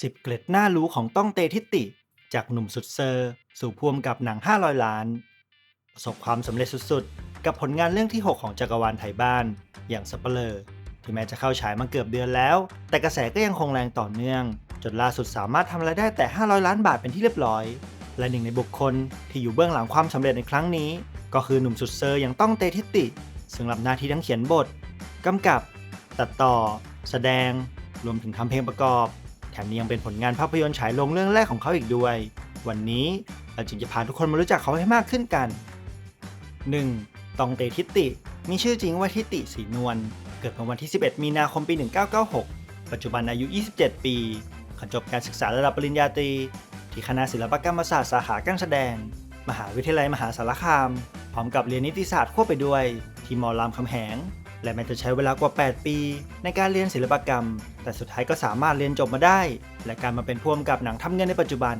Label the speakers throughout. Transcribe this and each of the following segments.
Speaker 1: 10 เกร็ดน่ารู้ของต้องเตทิติ จากหนุ่มสุดเซอร์ สู่พ่วงกับหนัง 500 ล้าน ประสบความสำเร็จสุดๆ กับผลงานเรื่องที่ 6 ของจักรวาลไทยบ้าน อย่างสเปเลอร์ที่แม้จะเข้าฉายมาเกือบเดือนแล้ว แต่กระแสก็ยังคงแรงต่อเนื่อง จนล่าสุดสามารถทำรายได้แต่ 500 ล้านบาทเป็นที่เรียบร้อย และหนึ่งในบุคคลที่อยู่เบื้องหลังความสำเร็จในครั้งนี้ ก็คือหนุ่มสุดเซอร์อย่างต้องเตทิติ ซึ่งรับหน้าที่ทั้งเขียนบทกำกับ ตัดต่อ แสดง รวมถึงทำเพลงประกอบ มยังเป็นผลงานภาพยนตร์ฉายลงเรื่องแรกของเขาอีกด้วย วันนี้เราจึงจะพาทุกคนมารู้จักเขาให้มากขึ้นกัน 1. ตองเตทิติ มีชื่อจริงว่าทิติศรีนวล เกิดเมื่อวันที่ 11 มีนาคมปี 1996 ปัจจุบันอายุ 27 ปีขจบการศึกษาระดับปริญญาตรี ที่คณะศิลปกรรมศาสตร์สาขาการแสดง มหาวิทยาลัยมหาสารคาม พร้อมกับเรียนนิติศาสตร์ควบไปด้วย ที่มอรามคำแหง และแม้จะใช้เวลากว่า 8 ปี ในการเรียนศิลปกรรม แต่สุดท้ายก็สามารถเรียนจบมาได้ และการมาเป็นผู้กำกับหนังทำเงินในปัจจุบัน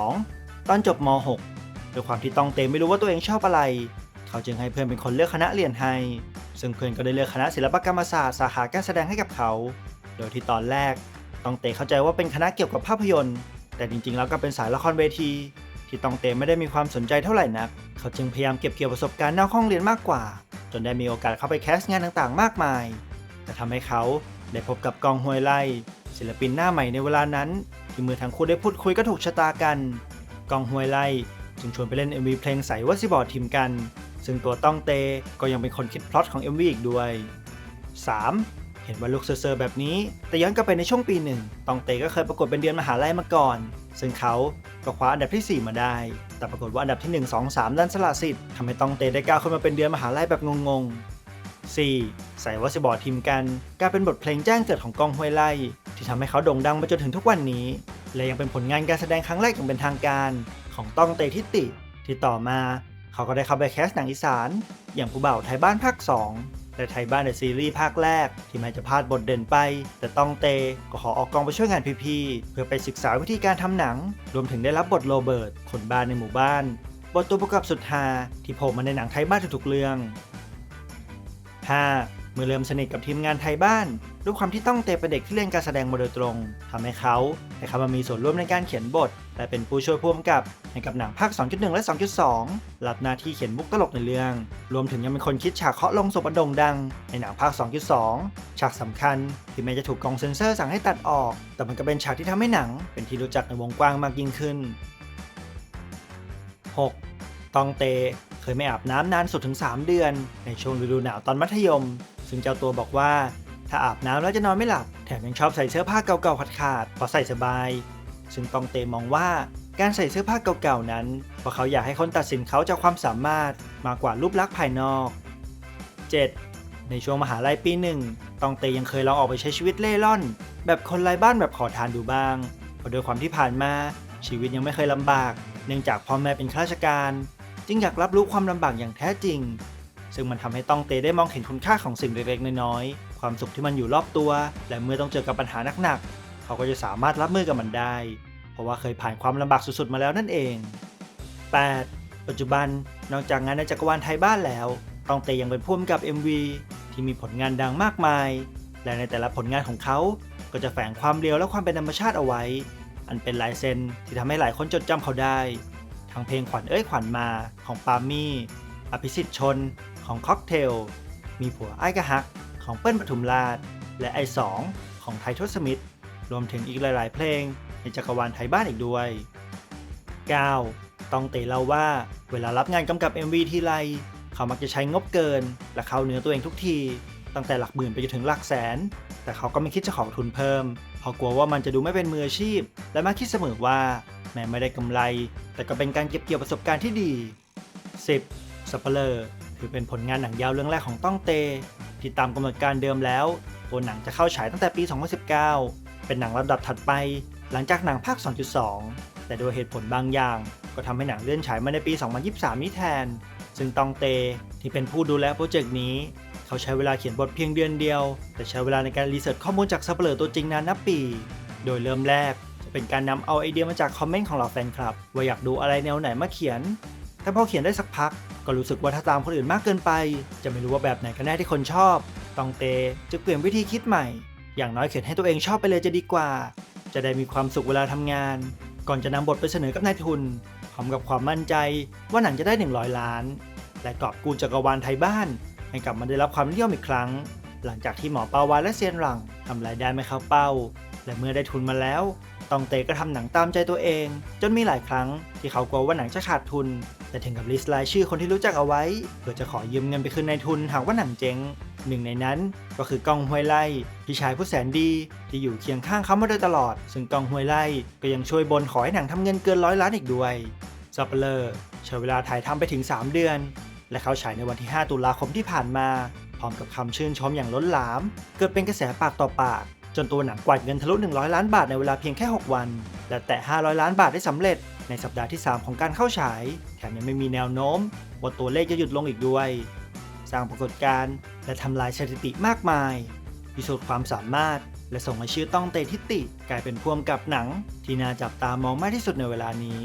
Speaker 1: 2. ตอนจบม .6 ด้วยความที่ต้องเตไม่รู้ว่าตัวเองชอบอะไร เขาจึงให้เพื่อนเป็นคนเลือกคณะเรียนให้ ซึ่งเพื่อนก็ได้เลือกคณะศิลปกรรมศาสตร์สาขาการแสดงให้กับเขา โดยที่ตอนแรก ต้องเตเข้าใจว่าเป็นคณะเกี่ยวกับภาพยนตร์ แต่จริงๆ แล้วก็เป็นสายละครเวที ที่ต้องเตไม่ได้มีความสนใจเท่าไหร่นัก เขาจึงพยายามเก็บเกี่ยวประสบการณ์นอกห้องเรียนมากกว่า จนได้มีโอกาสเข้าไปแคสงานต่างๆ มากมาย แต่ทำให้เขาได้พบกับกองฮวยไล่ศิลปินหน้าใหม่ในเวลานั้นที่มือทั้งคู่ได้พูดคุยก็ถูกชะตากัน กองฮวยไล่จึงชวนไปเล่น MV เพลงใสวัสิบอร์ดทีมกัน ซึ่งตัวต้องเตก็ยังเป็นคนคิดพล็อตของ MV อีกด้วย 3. เห็นว่าลูกเซอร์ๆแบบนี้ แต่ย้อนกลับไปในช่วงปีหนึ่งตองเตก็เคยประกวดเป็นเดือนมหาลัยมาก่อน ซึ่งเขาก็คว้าอันดับที่ 4 มาได้ แต่ปรากฏว่าอันดับที่ 1 2 3 ด้านสละสิทธิ์ทำให้ตองเตได้ก้าวขึ้นมาเป็นเดือนมหาลัยแบบงงๆ 4. ใส่วัสบอร์ดทีมกันกลายเป็นบทเพลงแจ้งเกิดของกองห้วยไล่ที่ทำให้เขาโด่งดังมาจนถึงทุกวันนี้ และยังเป็นผลงานการแสดงครั้งแรกอย่างเป็นทางการของตองเตทิติ ที่ต่อมา เขาก็ได้เข้าไปแคสหนังอีสาน อย่างผู้บ่าวไทยบ้านภาค 2 แต่ไทยบ้านในซีรีส์ภาคแรก ที่แม้จะพลาดบทเด่นไป แต่ต้องเตก็ขอออกกองไปช่วยงานพี่ๆเพื่อไปศึกษาวิธีการทำหนัง รวมถึงได้รับบทโรเบิร์ตคนบ้านในหมู่บ้าน บทตัวประกอบสุดฮาที่โผล่มาในหนังไทยบ้านทุกๆเรื่อง 5. เมื่อเริ่มสนิทกับทีมงานไทยบ้าน ด้วยความที่ต้องเตเป็นเด็กที่เรียนการแสดงมาโดยตรงทำให้เขาได้เขามามีส่วนร่วมในการเขียนบท และเป็นผู้ช่วยผู้กำกับให้กับหนังภาค 2.1 และ 2.2 รับหน้าที่เขียนมุกตลกในเรื่อง รวมถึงยังเป็นคนคิดฉากเคาะลงศพอดงดัง ในหนังภาค 2.2 ฉากสำคัญที่แม้จะถูกกองเซนเซอร์สั่งให้ตัดออก แต่มันก็เป็นฉากที่ทำให้หนัง เป็นที่รู้จักในวงกว้างมากยิ่งขึ้น 6. ตองเตเคยไม่อาบน้ำนานสุดถึง 3 เดือน ในช่วงฤดูหนาวตอนมัธยม ซึ่งเจ้าตัวบอกว่า ถ้าอาบน้ำแล้วจะนอนไม่หลับ แถมยังชอบใส่เสื้อผ้าเก่าๆขาดๆเพราะใส่สบาย ซึ่งตองเตมองว่าการใส่เสื้อผ้าเก่าๆนั้น เพราะเขาอยากให้คนตัดสินเขาจากความสามารถมากกว่ารูปลักษณ์ภายนอก 7. ในช่วงมหาลัยปีหนึ่งตองเตยังเคยลองออกไปใช้ชีวิตเล่ร่อน แบบคนไร้บ้านแบบขอทานดูบ้าง เพราะโดยความที่ผ่านมาชีวิตยังไม่เคยลำบาก เนื่องจากพ่อแม่เป็นข้าราชการ จึงอยากรับรู้ความลำบากอย่างแท้จริง ซึ่งมันทำให้ตองเตได้มองเห็นคุณค่าของสิ่งเล็กๆน้อยๆ ความสุขที่มันอยู่รอบตัว และเมื่อต้องเจอกับปัญหาหนักๆ เขาก็จะสามารถรับมือกับมันได้ เพราะว่าเคยผ่านความลำบากสุดๆมาแล้วนั่นเอง 8. ปัจจุบันนอกจากงานในจักรวาลไทยบ้านแล้วตองเตยังเป็นผู้กำกับ MV ที่มีผลงานดังมากมาย และในแต่ละผลงานของเขาก็จะแฝงความเรียวและความเป็นธรรมชาติเอาไว้ อันเป็นลายเซ็นที่ทำให้หลายคนจดจำเขาได้ ทั้งเพลงขวัญเอ้ยขวัญมาของปามี่ อภิสิทธิ์ชนของค็อกเทล มีผัวไอ้กะฮัก ของเปิ้ลปทุมราช และไอสองของไททศมิตรวมถึงอีกหลาย ๆ เพลงในจักรวาลไทยบ้านอีกด้วย 9. ต้องเตเล่าว่าเวลารับงานกำกับ MV ทีไรเขามักจะใช้งบเกิน และเข้าเนื้อตัวเองทุกที ตั้งแต่หลักหมื่นไปจนถึงหลักแสน แต่เขาก็ไม่คิดจะขอทุนเพิ่มเพราะกลัวว่ามันจะดูไม่เป็นมืออาชีพ และมักคิดเสมอว่า แม้ไม่ได้กำไร แต่ก็เป็นการเก็บเกี่ยวประสบการณ์ที่ดี 10. สเปเลอร์ถือเป็นผลงานหนังยาวเรื่องแรกของต้องเต ที่ตามกำหนดการเดิมแล้ว ตัวหนังจะเข้าฉายตั้งแต่ปี 2019 เป็นหนังลำดับถัดไป หลังจากหนังภาค 2.2 แต่โดยเหตุผลบางอย่าง ก็ทำให้หนังเลื่อนฉายมาในปี 2023 นี้แทน ซึ่งตองเตที่เป็นผู้ดูแลโปรเจกต์นี้ เขาใช้เวลาเขียนบทเพียงเดือนเดียว แต่ใช้เวลาในการรีเสิร์ชข้อมูลจากซัปเปอร์ตัวจริงนานนับปี โดยเริ่มแรกจะเป็นการนำเอาไอเดียมาจากคอมเมนต์ของเหล่าแฟนคลับว่าอยากดูอะไรแนวไหนมาเขียน แต่พอเขียนได้สักพัก ก็รู้สึกว่าถ้าตามคนอื่นมากเกินไป จะไม่รู้ว่าแบบไหนกันแน่ที่คนชอบ ตองเตจะเปลี่ยนวิธีคิดใหม่ อย่างน้อยเขียนให้ตัวเองชอบไปเลยจะดีกว่า จะได้มีความสุขเวลาทำงาน ก่อนจะนำบทไปเสนอกับนายทุนพร้อมกับความมั่นใจว่าหนังจะได้ 100 ล้าน และกอบกูจักรวาลไทยบ้าน ให้กลับมาได้รับความนิยมอีกครั้ง หลังจากที่หมอปาวานและเซียนหลังทำรายได้ไม่เข้าเป้า และเมื่อได้ทุนมาแล้ว ตองเตก็ทำหนังตามใจตัวเอง จนมีหลายครั้งที่เขากลัวว่าหนังจะขาดทุน แต่ถึงกับลิสต์รายชื่อคนที่รู้จักเอาไว้เพื่อจะขอยืมเงินไปคืนนายทุนหากว่าหนังเจ๊งหนึ่งในนั้นก็คือกองห้วยไล่พี่ชายผู้แสนดีที่อยู่เคียงข้างเขามาโดยตลอด ซึ่งกองห้วยไล่ก็ยังช่วยบนขอให้หนังทำเงินเกินร้อยล้านอีกด้วยซัปเปอร์ใช้เวลาถ่ายทำไปถึง 3 เดือน และเขาฉายในวันที่ 5 ตุลาคมที่ผ่านมา พร้อมกับคำชื่นชมอย่างล้นหลาม เกิดเป็นกระแสปากต่อปาก จนตัวหนังกวาดเงินทะลุ 100 ล้านบาทในเวลาเพียงแค่ 6 วัน และแตะ 500 ล้านบาทได้สำเร็จในสัปดาห์ที่ 3 ของการเข้าฉาย แถมยังไม่มีแนวโน้มว่าตัวเลขจะหยุดลงอีกด้วย สร้างปรากฏการณ์และทำลายสถิติมากมาย พิสูจน์ความสามารถ และส่งให้ชื่อต้องเตทิติ กลายเป็นพ่วงกับหนัง ที่น่าจับตามองมากที่สุดในเวลานี้